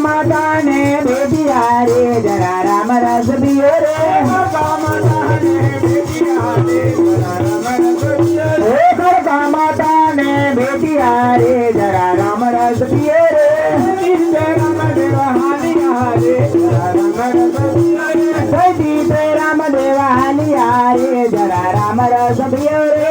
माता ने बेटिया रे जरा राम रस पियो रे रे शारदा माता ने बेटिया रे जरा राम रस पियो रे राम देवा हलिया रे जरा राम रस पियो रे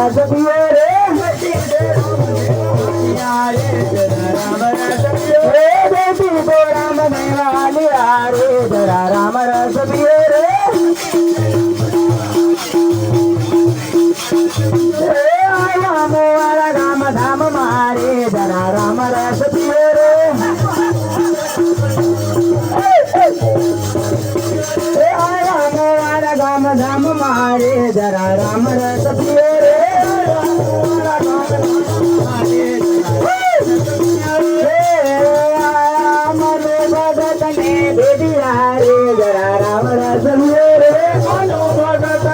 राम रस पियो रे हे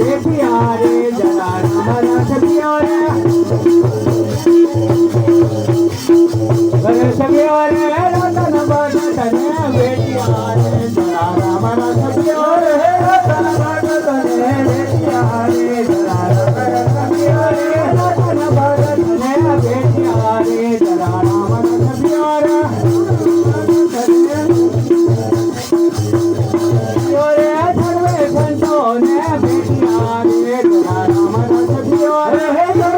ने बेटिया रे जरा राम रस पियो रे गणेश पियो रे